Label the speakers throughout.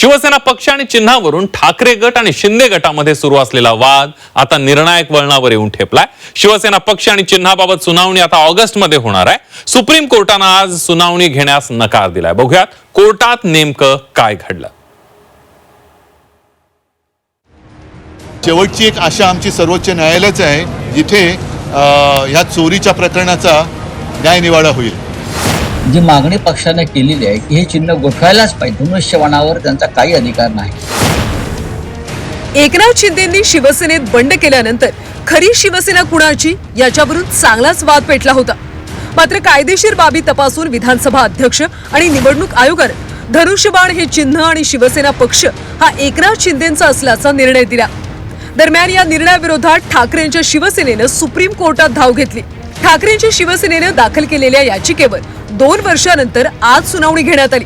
Speaker 1: शिवसेना पक्ष आणि चिन्हावरून ठाकरे गट आणि शिंदे गटामध्ये सुरू असलेला वाद आता निर्णायक वळणावर येऊन ठेपलाय. शिवसेना पक्ष आणि चिन्हाबाबत सुनावणी आता ऑगस्टमध्ये होणार आहे. सुप्रीम कोर्टानं आज सुनावणी घेण्यास नकार दिलाय. बघूयात कोर्टात नेमकं काय घडलं.
Speaker 2: शेवटची एक आशा आमची सर्वोच्च न्यायालयाच आहे. जिथे ह्या चोरीच्या प्रकरणाचा न्यायनिवाडा होईल.
Speaker 3: जी मागणी पक्षाने केलेली आहे की हे चिन्ह गोठवायलाच पाहिजे. धनुष्यबाणावर त्यांचा काही अधिकार नाही.
Speaker 4: एकनाथ शिंदेंनी शिवसेनेत बंड केल्यानंतर खरी शिवसेना कुणाची? याच्यावरून चांगलाच वाद पेटला होता. मात्र कायदेशीर बाबी तपासून विधानसभा अध्यक्ष आणि निवडणूक आयोगानं धनुष्यबाण हे चिन्ह आणि शिवसेना पक्ष हा एकनाथ शिंदेचा असल्याचा निर्णय दिला. दरम्यान या निर्णयाविरोधात ठाकरेंच्या शिवसेनेनं सुप्रीम कोर्टात धाव घेतली. ठाकरेंच्या शिवसेनेनं दाखल केलेल्या याचिकेवर दोन वर्षानंतर आज सुनावणी घेण्यात आली.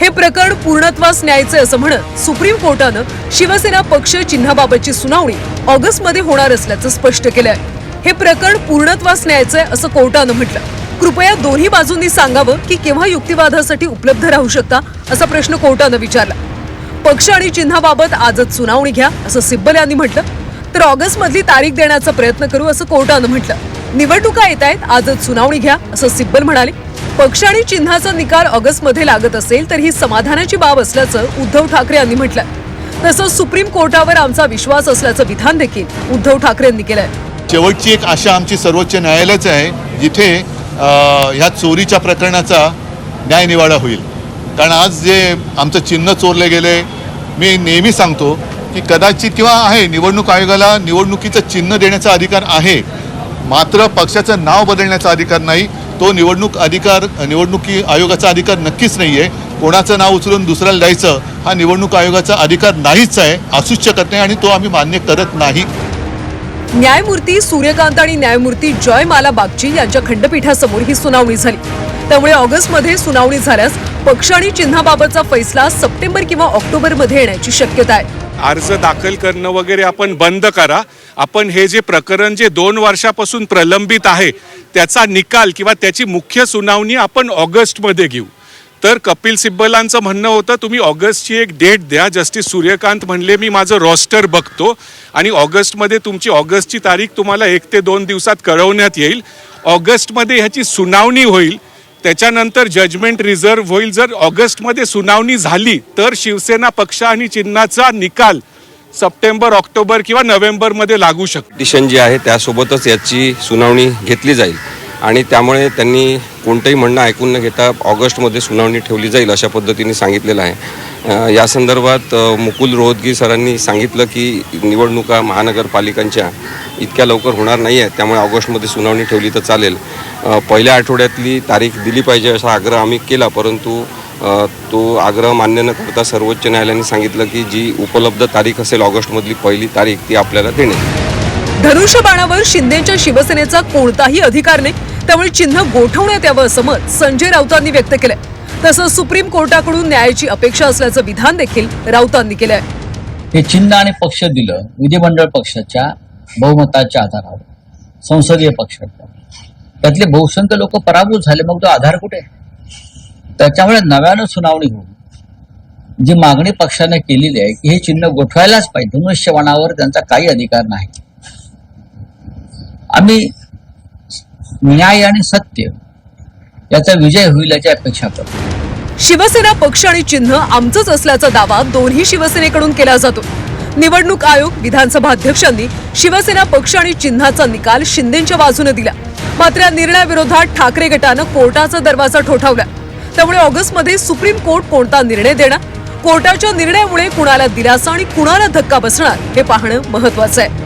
Speaker 4: हे प्रकरण पूर्णत्वास न्यायचे असं म्हणत सुप्रीम कोर्टानं शिवसेना पक्ष चिन्हाबाबतची सुनावणी ऑगस्टमध्ये होणार असल्याचं स्पष्ट केलं आहे हे प्रकरण पूर्णत्वास न्यायचंय असं कोर्टानं म्हटलं. कृपया दोन्ही बाजूंनी सांगावं की केव्हा युक्तिवादासाठी उपलब्ध राहू शकता असा प्रश्न कोर्टानं विचारला. पक्ष आणि चिन्हाबाबत आजच सुनावणी घ्या असं सिब्बल यांनी म्हटलं. तर ऑगस्ट मधली तारीख देण्याचा प्रयत्न करू असं कोर्टानं म्हटलं. निवडणुका येत आहेत आजच सुनावणी घ्या असं सिब्बल म्हणाले. पक्ष आणि चिन्हाचा निकाल ऑगस्टमध्ये लागत असेल तर ही समाधानाची बाब असल्याचं उद्धव ठाकरे यांनी म्हटलं तसंच सुप्रीम कोर्टावर आमचा विश्वास असल्याचं विधान देखील उद्धव ठाकरेंनी केलंय.
Speaker 2: शेवटची एक आशा आमची सर्वोच्च न्यायालयाच आहे जिथे ह्या चोरीच्या प्रकरणाचा न्यायनिवाडा होईल. कारण आज जे आमचं चिन्ह चोरले गेले मी नेहमी सांगतो की कदाचित किंवा आहे निवडणूक आयोगाला निवडणुकीचं चिन्ह देण्याचा अधिकार आहे. मात्र पक्षाचं नाव बदलण्याचा अधिकार नाही. तो निवडणूक अधिकार निवडणुकी आयोगाचा अधिकार नक्कीच नाही आहे कोणाचं नाव उचलून दुसऱ्याला द्यायचं हा निवडणूक आयोगाचा अधिकार नाहीच आहे असूच शकत नाही आणि तो आम्ही मान्य करत नाही.
Speaker 4: न्यायमूर्ती सूर्यकांत आणि न्यायमूर्ती जय माला बागची यांच्या खंडपीठासमोर ही सुनावणी झाली. त्यामुळे ऑगस्टमध्ये सुनावणी झाल्यास पक्ष आणि चिन्हाबाबतचा फैसला सप्टेंबर किंवा ऑक्टोबरमध्ये येण्याची शक्यता आहे.
Speaker 5: अर्ज दाखल करणं वगैरे आपण बंद करा. आपण हे जे प्रकरण जे दोन वर्षापासून प्रलंबित आहे त्याचा निकाल किंवा त्याची मुख्य सुनावणी आपण ऑगस्टमध्ये घेऊ. तर कपिल सिब्बलांचं म्हणणं होतं तुम्ही ऑगस्टची एक डेट द्या जस्टिस सूर्यकांत म्हणले मी माझं रॉस्टर बघतो आणि ऑगस्टमध्ये तुमची ऑगस्टची तारीख तुम्हाला एक ते दोन दिवसात कळवण्यात येईल. ऑगस्टमध्ये ह्याची सुनावणी होईल त्याच्यानंतर जजमेंट रिझर्व्ह होईल. जर ऑगस्टमध्ये सुनावणी झाली तर शिवसेना पक्ष आणि चिन्हाचा निकाल सप्टेंबर ऑक्टोबर किंवा नोव्हेंबरमध्ये लागू शकतो.
Speaker 6: डिशन जी आहे त्यासोबतच याची सुनावणी घेतली जाईल. आणि त्यामुळे त्यांनी कोणतंही म्हणणं ऐकून न घेता ऑगस्टमध्ये सुनावणी ठेवली जाईल अशा पद्धतीने सांगितलेलं आहे. या संदर्भात मुकुल रोहतगी सरांनी सांगितलं की निवडणुका महानगरपालिकांच्या इतक्या लवकर होणार नाही आहेत त्यामुळे ऑगस्टमध्ये सुनावणी ठेवली तर चालेल. पहिल्या आठवड्यातली तारीख दिली पाहिजे असा आग्रह आम्ही केला परंतु तो आग्रह मान्य न करता सर्वोच्च न्यायालयाने सांगितलं की जी उपलब्ध तारीख असेल ऑगस्टमधली पहिली तारीख ती आपल्याला देणे.
Speaker 4: धनुष्यबाणावर शिंदेच्या शिवसेनेचा कोणताही अधिकार नाही. त्यामुळे चिन्ह गोठवण्यात यावं असं मत संजय राऊतांनी व्यक्त केलंय. तसंच सुप्रीम कोर्टाकडून न्यायाची अपेक्षा असल्याचं विधान देखील राऊतांनी केलंय.
Speaker 3: हे चिन्ह आणि पक्ष दिलं विधिमंडळ पक्षाच्या बहुमताच्या आधारावर. संसदीय पक्षाच्या त्यातले बहुसंख्य लोक पराभूत झाले मग तो आधार कुठे? त्याच्यामुळे नव्यानं सुनावणी होऊन जी मागणी पक्षाने केलेली आहे की हे चिन्ह गोठवायलाच पाहिजे. धनुष्यवाणावर त्यांचा काही अधिकार नाही. आम्ही न्याय आणि सत्य याचा विजय होईल याची अपेक्षा करतो.
Speaker 4: शिवसेना पक्ष आणि चिन्ह आमचंच असल्याचा दावा दोन्ही शिवसेनेकडून केला जातो. निवडणूक आयोग विधानसभा अध्यक्षांनी शिवसेना पक्ष आणि चिन्हाचा निकाल शिंदेच्या बाजूने दिला. मात्र या निर्णयाविरोधात ठाकरे गटानं कोर्टाचा दरवाजा ठोठावला. त्यामुळे ऑगस्टमध्ये सुप्रीम कोर्ट कोणता निर्णय देणार? कोर्टाच्या निर्णयामुळे कुणाला दिलासा आणि कुणाला धक्का बसणार हे पाहणं महत्वाचं आहे.